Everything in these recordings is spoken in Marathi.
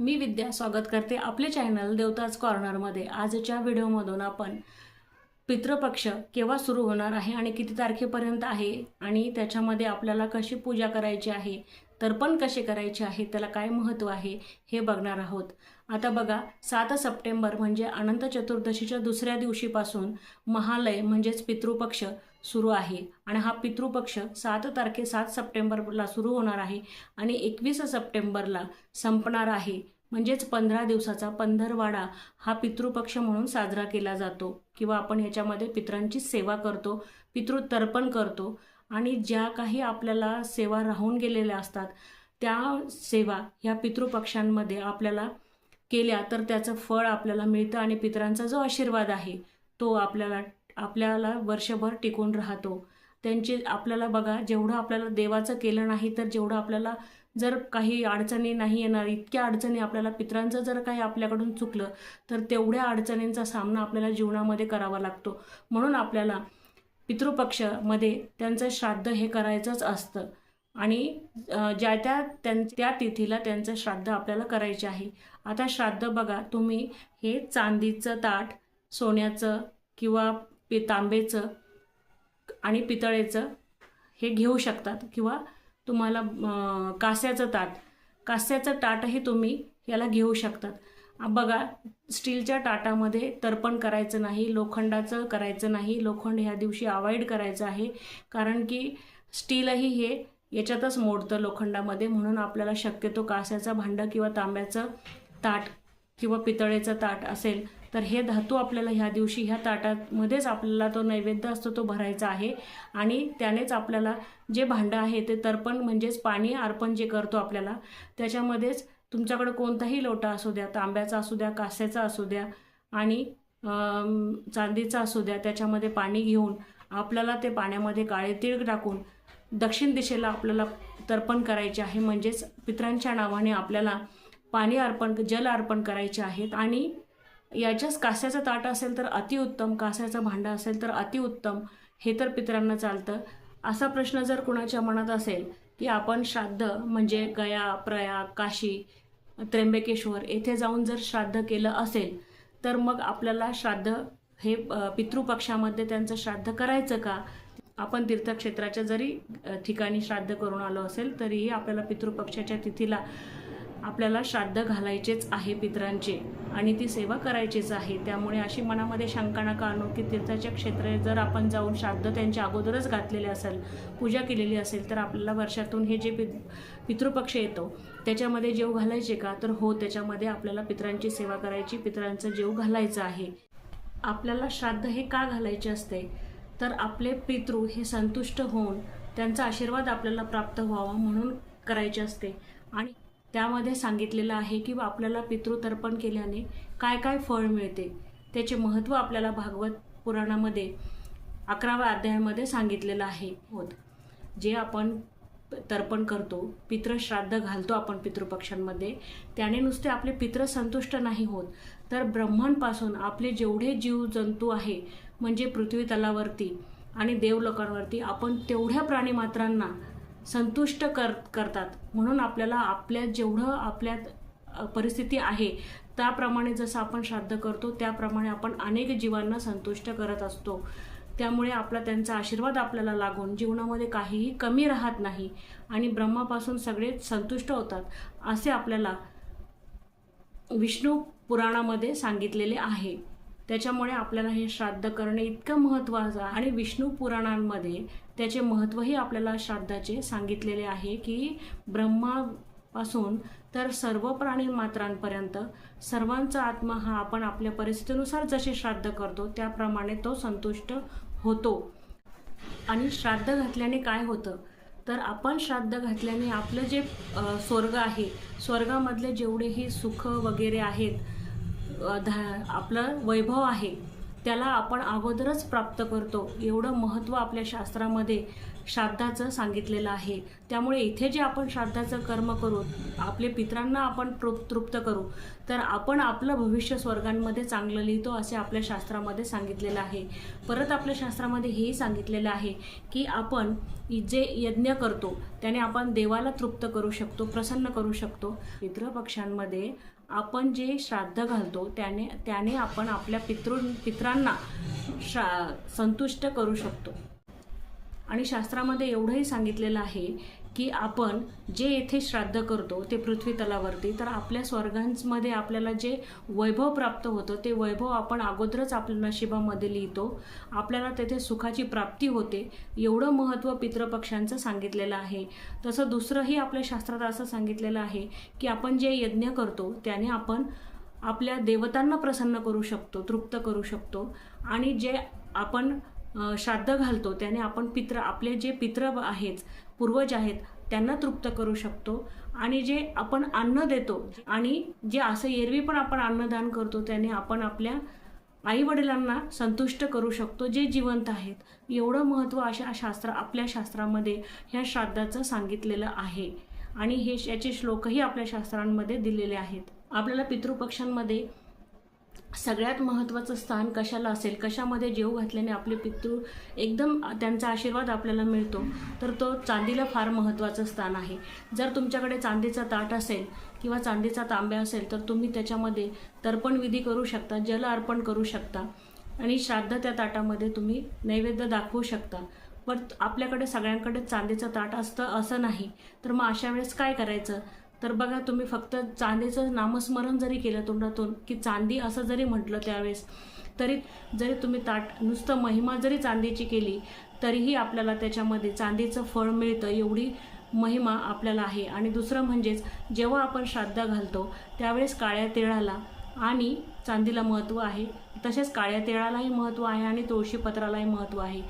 मी विद्या स्वागत करते आपले चॅनल देवताज कॉर्नरमध्ये आजच्या व्हिडिओमधून आपण पितृपक्ष केव्हा सुरू होणार आहे आणि किती तारखेपर्यंत आहे आणि त्याच्यामध्ये आपल्याला कशी पूजा करायची आहे तर्पण कसे करायचे आहे त्याला काय महत्त्व आहे हे बघणार आहोत. आता बघा सात सप्टेंबर म्हणजे अनंत चतुर्दशीच्या दुसऱ्या दिवशीपासून महालय म्हणजेच पितृपक्ष सुरू आहे. आणि हा पितृपक्ष सात तारखे सात सप्टेंबरला सुरू होणार आहे आणि एकवीस सप्टेंबरला संपणार आहे. म्हणजेच पंधरा दिवसाचा पंधरवाडा हा पितृपक्ष म्हणून साजरा केला जातो. किंवा आपण ह्याच्यामध्ये पितरांची सेवा करतो पितृतर्पण करतो. आणि ज्या काही आपल्याला सेवा राहून गेलेल्या असतात त्या सेवा ह्या पितृपक्षांमध्ये आपल्याला केल्या तर त्याचं फळ आपल्याला मिळतं आणि पितरांचा जो आशीर्वाद आहे तो आपल्याला आपल्याला वर्षभर टिकून राहतो. त्यांचे आपल्याला बघा जेवढं आपल्याला देवाचं केलं नाही तर जेवढं आपल्याला जर काही अडचणी नाही येणार इतक्या अडचणी आपल्याला पित्रांचं जर काही आपल्याकडून चुकलं तर तेवढ्या अडचणींचा सामना आपल्याला जीवनामध्ये करावा लागतो. म्हणून आपल्याला पितृपक्षमध्ये त्यांचं श्राद्ध हे करायचंच असतं. आणि ज्या त्या त्यां त्या तिथीला त्यांचं श्राद्ध आपल्याला करायचे आहे. आता श्राद्ध बघा तुम्ही हे चांदीचं ताट सोन्याचं किंवा पि तांबेचं आणि पितळेचं हे घेऊ शकतात किंवा तुम्हाला कास्याचं ताट. कास्याचं ताटही तुम्ही याला घेऊ शकतात. बघा स्टीलच्या ताटामध्ये तर्पण करायचं नाही लोखंडाचं करायचं नाही लोखंड ह्या दिवशी अवॉइड करायचं आहे कारण की स्टीलही हे याच्यातच मोडतं लोखंडामध्ये म्हणून आपल्याला शक्यतो कास्याचं भांडं किंवा तांब्याचं ताट किंवा पितळेचं ताट असेल तर हे धातू आपल्याला ह्या दिवशी ह्या ताटामध्येच आपल्याला तो नैवेद्य असतो तो भरायचा आहे. आणि त्यानेच आपल्याला जे भांडं आहे ते तर्पण म्हणजेच पाणी अर्पण जे करतो आपल्याला त्याच्यामध्येच तुमच्याकडे कोणताही लोटा असू द्या तांब्याचा असू द्या कास्याचा असू द्या आणि चांदीचा असू द्या त्याच्यामध्ये पाणी घेऊन आपल्याला ते पाण्यामध्ये काळे तीळ टाकून दक्षिण दिशेला आपल्याला तर्पण करायचे आहे. म्हणजेच पितरांच्या नावाने आपल्याला पाणी अर्पण जल अर्पण करायचे आहेत. आणि याच्याच कास्याचं ताट असेल तर अतिउत्तम कास्याचं भांडं असेल तर अतिउत्तम हे तर पितरांना चालतं. असा प्रश्न जर कुणाच्या मनात असेल की आपण श्राद्ध म्हणजे गया प्रयाग काशी त्र्यंबकेश्वर येथे जाऊन जर श्राद्ध केलं असेल तर मग आपल्याला श्राद्ध हे पितृपक्षामध्ये त्यांचं श्राद्ध करायचं का? आपण तीर्थक्षेत्राच्या जरी ठिकाणी श्राद्ध करून आलो असेल तरीही आपल्याला पितृपक्षाच्या तिथीला आपल्याला श्राद्ध घालायचेच आहे पितरांचे आणि ती सेवा करायचीच आहे. त्यामुळे अशी मनामध्ये शंका नका आणू की तीर्थाच्या क्षेत्र जर आपण जाऊन श्राद्ध त्यांच्या अगोदरच घातलेले असेल पूजा केलेली असेल तर आपल्याला वर्षातून हे जे पि पितृपक्ष येतो त्याच्यामध्ये जेव घालायचे का? तर हो त्याच्यामध्ये आपल्याला पितरांची सेवा करायची पितरांचं जेव घालायचं आहे. आपल्याला श्राद्ध हे का घालायचे असते? तर आपले पितृ हे संतुष्ट होऊन त्यांचा आशीर्वाद आपल्याला प्राप्त व्हावा म्हणून करायचे असते. आणि त्यामध्ये सांगितलेलं आहे की आपल्याला पितृतर्पण केल्याने काय काय फळ मिळते. त्याचे महत्त्व आपल्याला भागवत पुराणामध्ये अकराव्या अध्यायामध्ये सांगितलेलं आहे. होत. जे आपण तर्पण करतो पितृश्राद्ध घालतो आपण पितृपक्षांमध्ये त्याने नुसते आपले पितृ संतुष्ट नाही होत. तर ब्रह्मांपासून आपले जेवढे जीव जंतू आहे म्हणजे पृथ्वी तलावरती आणि देवलोकांवरती आपण तेवढ्या प्राणीमात्रांना संतुष्ट कर करतात. म्हणून आपल्याला आपल्या जेवढं आपल्यात परिस्थिती आहे त्याप्रमाणे जसं आपण श्राद्ध करतो त्याप्रमाणे आपण अनेक जीवांना संतुष्ट करत असतो. त्यामुळे आपला त्यांचा आशीर्वाद आपल्याला लागून जीवनामध्ये काहीही कमी राहत नाही आणि ब्रह्मापासून सगळे संतुष्ट होतात असे आपल्याला विष्णू पुराणामध्ये सांगितलेले आहे. त्याच्यामुळे आपल्याला हे श्राद्ध करणे इतकं महत्त्वाचं आहे. आणि विष्णू पुराणांमध्ये त्याचे महत्त्वही आपल्याला श्राद्धाचे सांगितलेले आहे की ब्रह्मापासून तर सर्व प्राणी मात्रांपर्यंत सर्वांचा आत्मा हा आपण आपल्या परिस्थितीनुसार जसे श्राद्ध करतो त्याप्रमाणे तो संतुष्ट होतो. आणि श्राद्ध घातल्याने काय होतं? तर आपण श्राद्ध घातल्याने आपलं जे स्वर्ग आहे स्वर्गामधले जेवढेही सुख वगैरे आहेत धा आपलं वैभव आहे त्याला आपण अगोदरच प्राप्त करतो. एवढं महत्त्व आपल्या शास्त्रामध्ये श्राद्धाचं सांगितलेलं आहे. त्यामुळे इथे जे आपण श्राद्धाचं कर्म करू आपले पित्रांना आपण तृप्त करू तर आपण आपलं भविष्य स्वर्गांमध्ये चांगलं लिहितो असे आपल्या शास्त्रामध्ये सांगितलेलं आहे. परत आपल्या शास्त्रामध्ये हेही सांगितलेलं आहे की आपण जे यज्ञ करतो त्याने आपण देवाला तृप्त करू शकतो प्रसन्न करू शकतो. पितृपक्षांमध्ये आपण जे श्राद्ध घालतो त्याने त्याने आपण आपल्या पितृ पित्रांना श्रा संतुष्ट करू शकतो. आणि शास्त्रामध्ये एवढंही सांगितलेलं आहे की आपण जे येथे श्राद्ध करतो ते पृथ्वी तलावरती तर आपल्या स्वर्गांमध्ये आपल्याला जे वैभव प्राप्त होतं ते वैभव आपण अगोदरच आपल्या नशिबामध्ये लिहितो. आपल्याला तेथे सुखाची प्राप्ती होते. एवढं महत्त्व पितृपक्षांचं सांगितलेलं आहे. तसं दुसरंही आपल्या शास्त्रात असं सांगितलेलं आहे की आपण जे यज्ञ करतो त्याने आपण आपल्या देवतांना प्रसन्न करू शकतो तृप्त करू शकतो. आणि जे आपण श्राद्ध घालतो त्याने आपण पित्र आपले जे पित्र आहेत पूर्वज आहेत त्यांना तृप्त करू शकतो. आणि जे आपण अन्न देतो आणि जे असं एरवी पण आपण अन्नदान करतो त्याने आपण आपल्या आईवडिलांना संतुष्ट करू शकतो जे जिवंत आहेत. एवढं महत्त्व अशा शास्त्र आपल्या शास्त्रामध्ये ह्या श्राद्धाचं सांगितलेलं आहे. आणि हे याचे श्लोकही आपल्या शास्त्रांमध्ये दिलेले आहेत. आपल्याला पितृपक्षांमध्ये सगळ्यात महत्त्वाचं स्थान कशाला असेल? कशामध्ये जेव घातल्याने आपले पितृ एकदम त्यांचा आशीर्वाद आपल्याला मिळतो? तर तो चांदीला फार महत्त्वाचं स्थान आहे. जर तुमच्याकडे चांदीचा ताट असेल किंवा चांदीचा तांब्या असेल तर तुम्ही त्याच्यामध्ये तर्पण विधी करू शकता जल अर्पण करू शकता आणि श्राद्ध त्या ताटामध्ये तुम्ही नैवेद्य दाखवू शकता. पण आपल्याकडे सगळ्यांकडे चांदीचं ताट असतं असं नाही. तर मग अशा वेळेस काय करायचं? तर बघा तुम्ही फक्त चांदीचं नामस्मरण जरी केलं तोंडातून की चांदी असं जरी म्हटलं त्यावेळेस तरी जरी तुम्ही ताट नुसतं महिमा जरी चांदीची केली तरीही आपल्याला त्याच्यामध्ये चांदीचं फळ मिळतं एवढी महिमा आपल्याला आहे. आणि दुसरं म्हणजेच जेव्हा आपण श्राद्ध घालतो त्यावेळेस काळ्या तिळाला आणि चांदीला महत्त्व आहे. तसेच काळ्या तेळालाही महत्त्व आहे आणि तुळशीपत्रालाही महत्त्व आहे.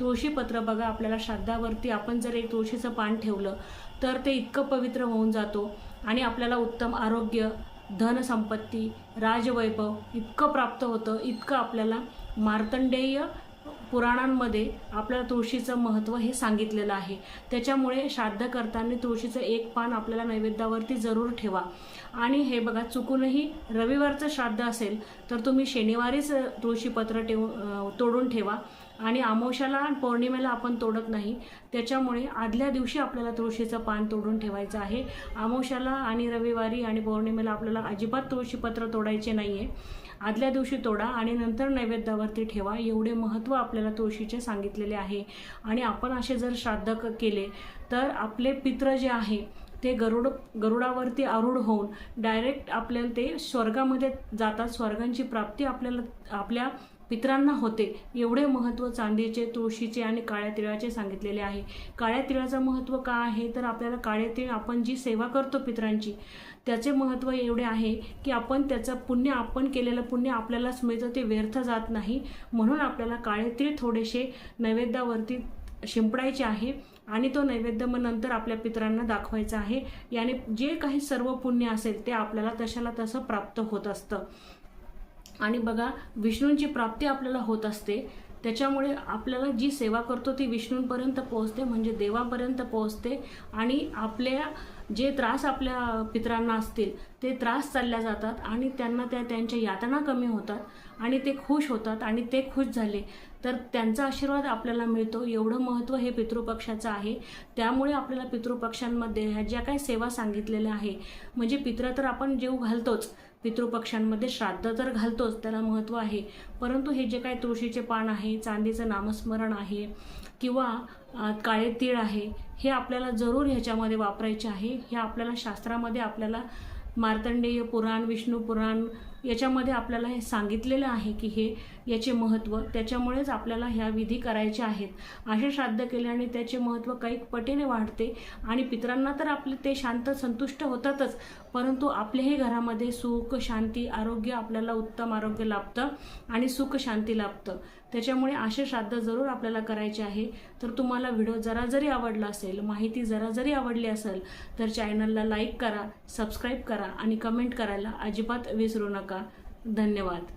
तुळशीपत्र बघा आपल्याला श्राद्धावरती आपण जर एक तुळशीचं पान ठेवलं तर ते इतकं पवित्र होऊन जातो आणि आपल्याला उत्तम आरोग्य धनसंपत्ती राजवैभव इतकं प्राप्त होतं इतकं आपल्याला मार्तंडेय पुराणांमध्ये आपल्याला तुळशीचं महत्त्व हे सांगितलेलं आहे. त्याच्यामुळे श्राद्ध करताना तुळशीचं एक पान आपल्याला नैवेद्यावरती जरूर ठेवा. आणि हे बघा चुकूनही रविवारचं श्राद्ध असेल तर तुम्ही शनिवारीच तुळशीपत्र ठेवू तोडून ठेवा. आणि अमावश्याला आणि पौर्णिमेला आपण तोडत नाही. त्याच्यामुळे आदल्या दिवशी आपल्याला तुळशीचं पान तोडून ठेवायचं आहे. अमावश्याला आणि रविवारी आणि पौर्णिमेला आपल्याला अजिबात तुळशीपत्र तोडायचे नाही आहे आदल्या दिवशी तोडा आणि नंतर नैवेद्यावरती ठेवा. एवढे महत्त्व आपल्याला तुळशीचे सांगितलेले आहे. आणि आपण असे जर श्राद्ध क- केले तर आपले पित्र जे आहे ते गरुड गरुडावरती आरूढ होऊन डायरेक्ट आपल्याला ते स्वर्गामध्ये जातात. स्वर्गांची प्राप्ती आपल्याला आपल्या पित्रांना होते. एवढे महत्त्व चांदीचे तुळशीचे आणि काळ्या तिळाचे सांगितलेले आहे. काळ्या तिळाचं महत्त्व का आहे? तर आपल्याला काळे तिळ आपण जी सेवा करतो पित्रांची त्याचे महत्त्व एवढे आहे की आपण त्याचं पुण्य आपण केलेलं पुण्य आपल्यालाच मिळतं ते व्यर्थ जात नाही. म्हणून आपल्याला काळे तीळ थोडेसे नैवेद्यावरती शिंपडायचे आहे आणि तो नैवेद्य मग नंतर आपल्या पितरांना दाखवायचा आहे. याने जे काही सर्व पुण्य असेल ते आपल्याला तशाला तसं प्राप्त होत असतं. आणि बघा विष्णूंची प्राप्ती आपल्याला होत असते. त्याच्यामुळे आपल्याला जी सेवा करतो ती विष्णूंपर्यंत पोहोचते म्हणजे देवापर्यंत पोहोचते आणि आपल्या जे त्रास आपल्या पितरांना असतील ते त्रास चालल्या जातात आणि त्यांना त्या त्यांच्या यातना कमी होतात आणि ते खुश होतात आणि ते खुश झाले. तर त्यांचा आशीर्वाद आपल्याला मिळतो. एवढं महत्त्व हे पितृपक्षाचं आहे. त्यामुळे आपल्याला पितृपक्षांमध्ये ह्या ज्या काही सेवा सांगितलेल्या आहे म्हणजे पित्र तर आपण जेव घालतोच पितृपक्षांमध्ये श्राद्ध तर घालतोच त्याला महत्त्व आहे. परंतु हे जे काही तुळशीचे पान आहे चांदीचं नामस्मरण आहे किंवा काळे तीळ आहे हे आपल्याला जरूर ह्याच्यामध्ये वापरायचे आहे. हे आपल्याला शास्त्रामध्ये आपल्याला मार्तंडेय पुराण विष्णू पुराण याच्यामध्ये आपल्याला हे सांगितलेलं आहे की हे याचे महत्त्व त्याच्यामुळेच आपल्याला ह्या विधी करायच्या आहेत. असे श्राद्ध केल्याने त्याचे महत्त्व काही पटीने वाढते आणि पितरांना तर आपले ते शांत संतुष्ट होतातच. परंतु आपल्याही घरामध्ये सुख शांती आरोग्य आपल्याला उत्तम आरोग्य लाभतं आणि सुख शांती लाभतं. त्याच्यामुळे असे श्राद्ध जरूर आपल्याला करायचे आहे. तर तुम्हाला व्हिडिओ जरा जरी आवडला असेल माहिती जरा जरी आवडली असेल तर चॅनलला लाईक करा सबस्क्राईब करा आणि कमेंट करायला अजिबात विसरू नका. धन्यवाद.